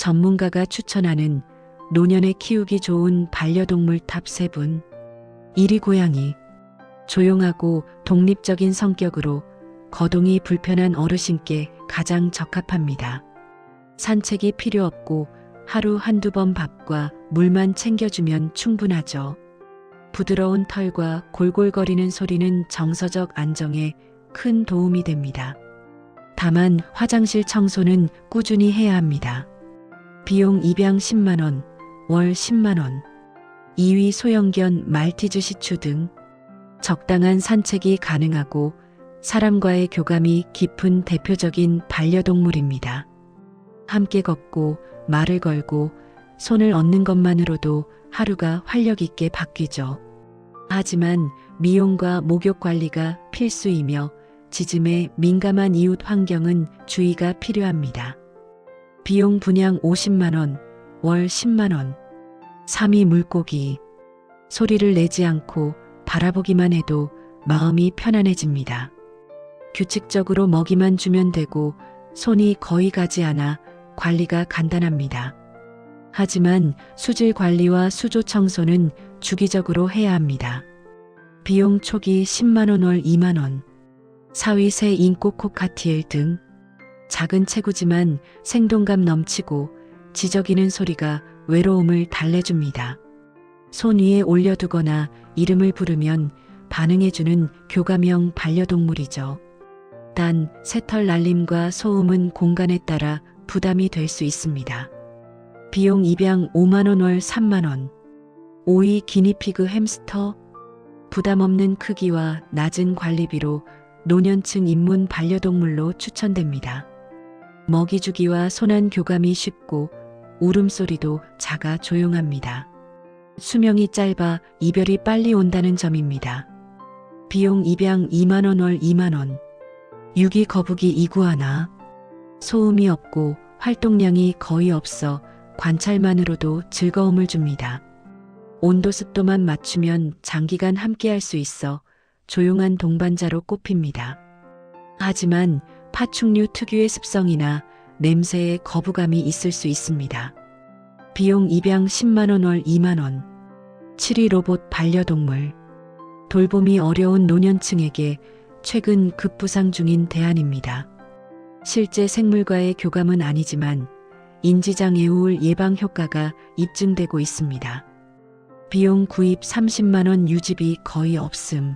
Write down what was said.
전문가가 추천하는 노년에 키우기 좋은 반려동물 탑 3분. 1위 고양이. 조용하고 독립적인 성격으로 거동이 불편한 어르신께 가장 적합합니다. 산책이 필요 없고 하루 한두 번 밥과 물만 챙겨주면 충분하죠. 부드러운 털과 골골거리는 소리는 정서적 안정에 큰 도움이 됩니다. 다만 화장실 청소는 꾸준히 해야 합니다. 비용 입양 10만원, 월 10만원. 2위 소형견 말티즈 시추 등 적당한 산책이 가능하고 사람과의 교감이 깊은 대표적인 반려동물입니다. 함께 걷고 말을 걸고 손을 얻는 것만으로도 하루가 활력 있게 바뀌죠. 하지만 미용과 목욕 관리가 필수이며 지짐에 민감한 이웃 환경은 주의가 필요합니다. 비용 분양 50만원, 월 10만원. 3위 물고기. 소리를 내지 않고 바라보기만 해도 마음이 편안해집니다. 규칙적으로 먹이만 주면 되고 손이 거의 가지 않아 관리가 간단합니다. 하지만 수질 관리와 수조 청소는 주기적으로 해야 합니다. 비용 초기 10만원 월 2만원. 4위 새 인코 코카티엘 등 작은 체구지만 생동감 넘치고 지저귀는 소리가 외로움을 달래줍니다. 손 위에 올려두거나 이름을 부르면 반응해주는 교감형 반려동물이죠. 단 새털 날림과 소음은 공간에 따라 부담이 될 수 있습니다. 비용 입양 5만원 월 3만원. 5위 기니피그 햄스터. 부담 없는 크기와 낮은 관리비로 노년층 입문 반려동물로 추천됩니다. 먹이 주기와 손안 교감이 쉽고 울음소리도 작아 조용합니다. 수명이 짧아 이별이 빨리 온다는 점입니다. 비용 입양 2만원 월 2만원. 6위 거북이 이구아나. 소음이 없고 활동량이 거의 없어 관찰만으로도 즐거움을 줍니다. 온도 습도만 맞추면 장기간 함께할 수 있어 조용한 동반자로 꼽힙니다. 하지만 파충류 특유의 습성이나 냄새에 거부감이 있을 수 있습니다. 비용 입양 10만원 월 2만원. 7위 로봇 반려동물. 돌봄이 어려운 노년층에게 최근 급부상 중인 대안입니다. 실제 생물과의 교감은 아니지만 인지장애 우울 예방 효과가 입증되고 있습니다. 비용 구입 30만원 유지비 거의 없음.